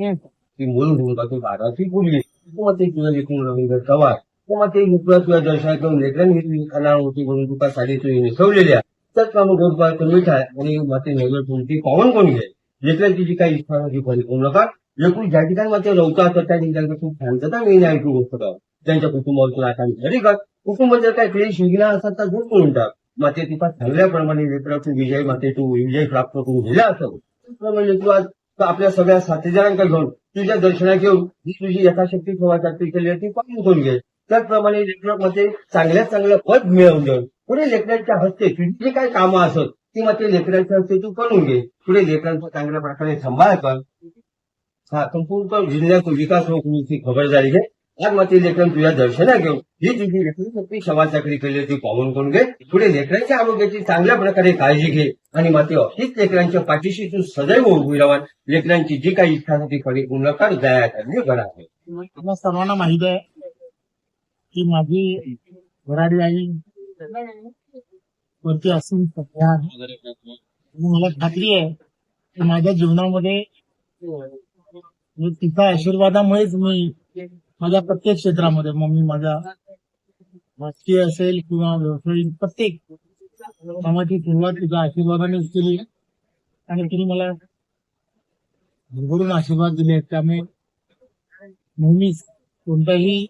ती बोलून ठेवून का तू बाराची बोलली तू ते तुझं एकूण रवींद्र पवार तू ते युक्ता तुझ्या दर्शनात करून लेकरांनी खाना होती म्हणून तुका साडी तुझी नेसवलेली आहे त्याच काम गोड मिठाय आणि माते नैवेद्य ठेवून ती पावन कोण घे. तिची काही इच्छा होती खरी करू नका. एकूण ज्या ठिकाणी मात्र रवता असतात त्या ठिकाणी खूप शांतता मिळणे ऐकू गोष्ट का त्यांच्या कुटुंबातून आता घरी का कुटुंब जर काही क्लेश विघ्न असतात तर दूर करून टाक. माते तिचा सांगल्याप्रमाणे लेकरातून विजय माते तू विजय प्राप्त करून गेला असं. त्याप्रमाणे तू आज तर आपल्या सगळ्या साथीदारांकडे घेऊन तुझ्या दर्शना घेऊन ही तुझी यथाशक्ती सेवासाठी केली ती पाहून करून घे. त्याचप्रमाणे लेखनामध्ये चांगल्यात चांगलं पद मिळवून देऊन पुढे लेकरांच्या हस्ते तुझी जी काही कामं असत ती मग ते लेकरांच्या हस्ते तू करून घे. पुढे लेकरांचा चांगल्या प्रकारे सांभाळ कर. हा संपूर्ण जिल्ह्यात विकास होण्याची खबरदारी घे. आज मग तुझ्या दर्शना घेऊन ही तुझी लेकरी समाजाकडे केली ती पाहून करून घे? पुढे लेकरांच्या आरोग्याची चांगल्या प्रकारे काळजी घे. आणि मात्र अशीच लेकरांच्या पाठीशी तू सदैव उभी राहून लेकरांची जी काही इच्छा होती ती खरी पूर्ण कर दया करणे घडा आहे. तुम्हाला सर्वांना माहीत आहे की माझी वराडी आई वरती असून सध्या मला खात्री आहे की माझ्या जीवनामध्ये तिच्या आशीर्वादामुळेच मी माझ्या प्रत्येक क्षेत्रामध्ये मग मी माझ्या राजकीय असेल किंवा व्यावसायिक प्रत्येक कामाची सुरुवात तिच्या आशीर्वादानेच केली आणि तिने मला भरभरून आशीर्वाद दिले त्यामुळे नेहमीच कोणताही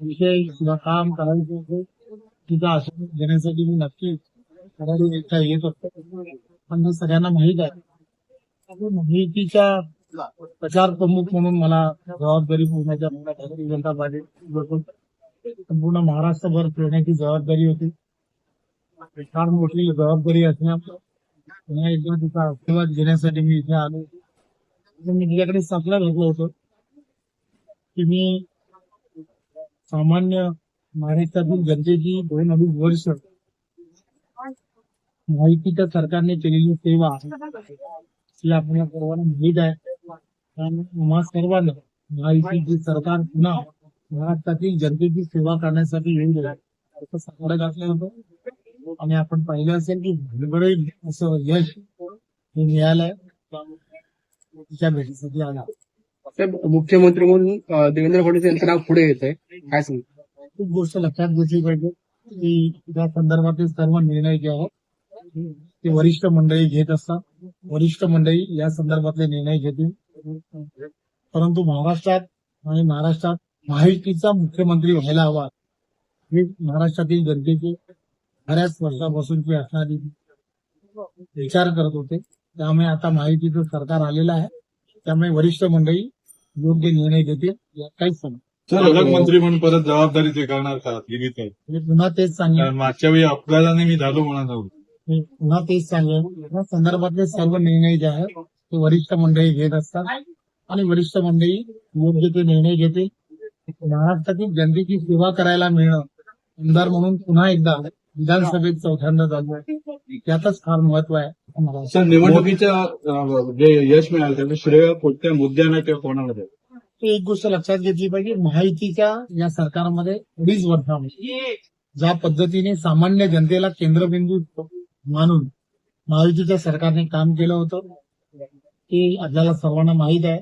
विषय किंवा काम करायचं असेल तिचा आशीर्वाद घेण्यासाठी मी नक्कीच येत असतो. पण सगळ्यांना माहीत आहे. त्यामुळे माहितीच्या प्रचार प्रमुख म्हणून मला जबाबदारी पूर्णाच्या भारतीय जनता पार्टी संपूर्ण महाराष्ट्रभर फिरण्याची जबाबदारी होती. फार मोठी जबाबदारी असण्यामुळे एकदा तिचा आशीर्वाद घेण्यासाठी मी इथे आलो. मी तिच्याकडे सापला घेतलं होतं की मी सामान्य महाराष्ट्रातील जनतेची दोन अडीच वर्ष माहितीच्या सरकारने केलेली सेवा ही आपल्या सर्वांना माहीत आहे. आम्हा सर्वांना सरकार पुन्हा महाराष्ट्रातील जनतेची सेवा करण्यासाठी येईल असं घातलं होतं. आणि आपण पाहिलं असेल की भरभरून असं यश हे मिळालंय. तिच्या भेटीसाठी आला. मुख्यमंत्री म्हणून देवेंद्र फडणवीस यांचं नाव पुढे येत आहे काय सांग? खूप गोष्ट लक्षात घेतली पाहिजे की त्या संदर्भातील सर्व निर्णय जे आहेत ते वरिष्ठ मंडळी घेत असतात. वरिष्ठ मंडळी या संदर्भातले निर्णय घेतील. परंतु महाराष्ट्रात आणि महाराष्ट्रात महायुतीचा मुख्यमंत्री व्हायला हवा. ही महाराष्ट्रातील जनतेची बऱ्याच वर्षापासूनची असणारी विचार करत होते. त्यामुळे आता महायुतीचं सरकार आलेलं आहे. त्यामुळे वरिष्ठ मंडळी योग्य निर्णय घेतील काहीच समज पालकमंत्री म्हणून परत जबाबदारी स्वीकारणार का लिमिट आहे मी पुन्हा तेच सांगेन. कारण मागच्या वेळी अपघाताने मी झालो म्हणत होतो मी पुन्हा तेच सांगेन. या संदर्भातले सर्व निर्णय जे आहेत ते वरिष्ठ मंडळी घेत असतात. आणि वरिष्ठ मंडळी योग्य ते निर्णय घेते. महाराष्ट्रातील जनतेची सेवा करायला मिळणं आमदार म्हणून पुन्हा एकदा विधानसभेत चौथ्यांदा झालो त्यातच फार महत्त्व आहे. सर निवडणुकीच्या अं, जे यश मिळालं त्याचं श्रेय कोणत्या मुद्द्यांना किंवा कोणाला द्यावं? एक गोष्ट लक्षात घेतली पाहिजे. महायुतीच्या या सरकारमध्ये अडीच वर्षामध्ये ज्या पद्धतीने सामान्य जनतेला केंद्रबिंदू मानून महायुतीच्या सरकारने काम केलं होतं ते आपल्याला सर्वांना माहीत आहे.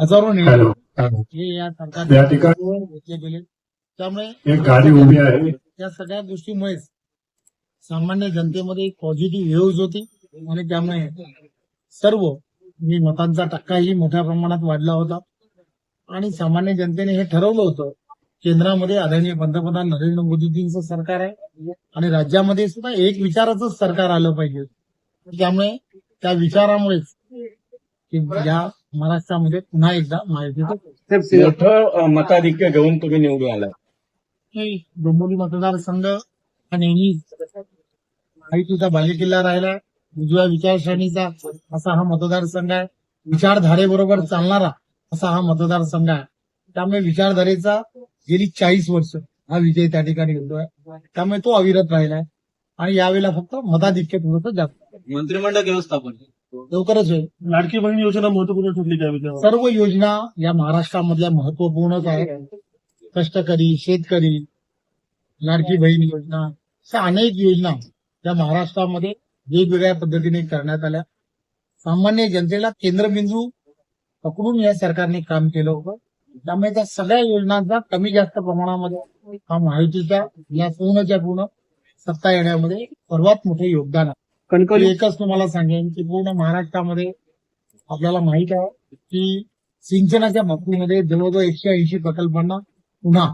हजारो निर्णय या सरकारने घेतले गेले. त्यामुळे एक गाडी उभी आहे. या सगळ्या गोष्टीमुळेच सामान्य जनतेमध्ये एक पॉझिटिव्ह व्ह्यूज होती. आणि त्यामुळे सर्व मी मतांचा टक्काही मोठ्या प्रमाणात वाढला होता. आणि सामान्य जनतेने हे ठरवलं होतं. केंद्रामध्ये आदरणीय पंतप्रधान नरेंद्र मोदीजींचं सरकार आहे. आणि राज्यामध्ये सुद्धा एक विचाराचं सरकार आलं पाहिजे. त्यामुळे त्या विचारामुळेच की या महाराष्ट्रामध्ये पुन्हा एकदा मोठं अं, मताधिक्य घेऊन तुम्ही निवडून आलाय की डोंबिवली मतदारसंघ हा नेहमी माहितीचा बालेकिल्ला राहिला. उजव्या विचारसरणीचा असा हा मतदारसंघ आहे. विचारधारेबरोबर चालणारा असा हा मतदारसंघ आहे. त्यामुळे विचारधारेचा गेली चाळीस वर्ष हा विजय त्या ठिकाणी होतोय त्यामुळे तो अविरत राहिलाय. आणि यावेळेला फक्त मताधिक्य थोडंसं जास्त. मंत्रिमंडळ व्यवस्थापन लवकरच होईल. लाडकी बहीण योजना महत्त्वपूर्ण ठरली त्यावेळी सर्व योजना या महाराष्ट्रामधल्या महत्वपूर्णच आहेत. कष्टकरी शेतकरी लाडकी बहीण योजना अशा अनेक योजना या महाराष्ट्रामध्ये वेगवेगळ्या पद्धतीने करण्यात आल्या. सामान्य जनतेला केंद्रबिंदू पकडून या सरकारने काम केलं होतं. त्यामुळे त्या सगळ्या योजनांचा कमी जास्त प्रमाणामध्ये हा महायुतीच्या या पूर्णच्या पूर्ण सत्ता येण्यामध्ये सर्वात मोठं योगदान आहे. कणकवली एकच तुम्हाला सांगेन की पूर्ण महाराष्ट्रामध्ये आपल्याला माहीत आहे की सिंचनाच्या बाबतीमध्ये जवळजवळ एकशे ऐंशी प्रकल्पांना पुन्हा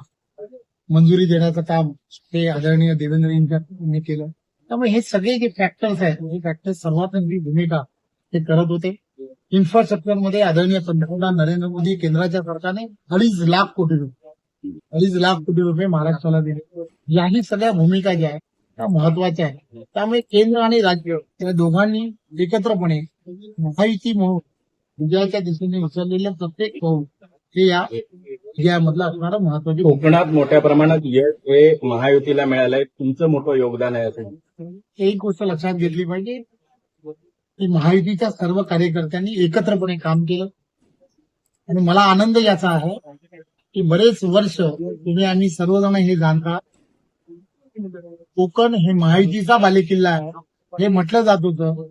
मंजुरी देण्याचं काम ते आदरणीय देवेंद्र यांच्या केलं. त्यामुळे हे सगळे जे फॅक्टर्स आहेत हे फॅक्टर्स सर्वात मोठी भूमिका ते करत होते. इन्फ्रास्ट्रक्चरमध्ये आदरणीय पंतप्रधान नरेंद्र मोदी केंद्राच्या सरकारने अडीच लाख कोटी रुपये अडीच लाख कोटी रुपये महाराष्ट्राला दिले. याही सगळ्या भूमिका ज्या आहेत त्या महत्त्वाच्या आहेत त्यामुळे केंद्र आणि राज्य या दोघांनी एकत्रपणे महायुती म्हणून विजयाच्या दिशेने उचललेलं प्रत्येक पाऊल हे या विजयामधलं असणारं महत्वाची कोकणात मोठ्या प्रमाणात यश हे महायुतीला मिळालंय तुमचं मोठं योगदान आहे असं. एक गोष्ट लक्षात घेतली पाहिजे की महायुतीच्या सर्व कार्यकर्त्यांनी एकत्रपणे काम केलं. आणि मला आनंद याचा आहे की बरेच वर्ष तुम्ही आम्ही सर्वजण हे जाणता. कोकण हे महायुतीचा बालेकिल्ला आहे. हे म्हटलं जात होतं.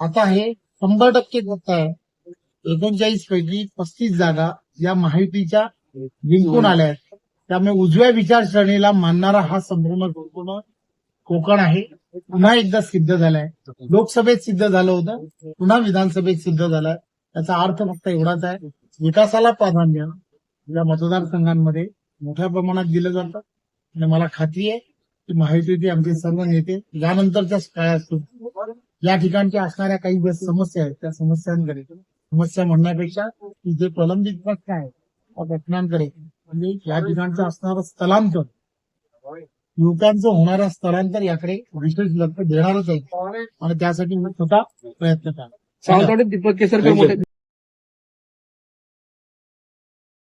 आता हे शंभर टक्के सत्य आहे. एकोणचाळीस पैकी पस्तीस जागा या महायुतीच्या जिंकून आल्या आहेत. त्यामुळे उजव्या विचारसरणीला मानणारा हा संपूर्ण संपूर्ण कोकण आहे. पुन्हा एकदा सिद्ध झालाय. लोकसभेत सिद्ध झालं होतं. पुन्हा विधानसभेत सिद्ध झालाय. त्याचा अर्थ फक्त एवढाच आहे. विकासाला प्राधान्य या मतदारसंघांमध्ये मोठ्या प्रमाणात दिलं जातं. आणि मला खात्री आहे महायुतीचे आमचे सर्व नेते यानंतरच्या काळात या ठिकाणच्या असणाऱ्या काही समस्या आहेत त्या समस्यांकडे समस्या म्हणण्यापेक्षा की जे प्रलंबित प्रश्न आहेत त्या प्रश्नांकडे म्हणजे या ठिकाणचं असणारं स्थलांतर. युवकांचं होणारं स्थलांतर याकडे विशेष लक्ष देणारच आहे. आणि त्यासाठी मी स्वतः प्रयत्न करतो. सावंतवाडीत दीपक केसरकर मोठे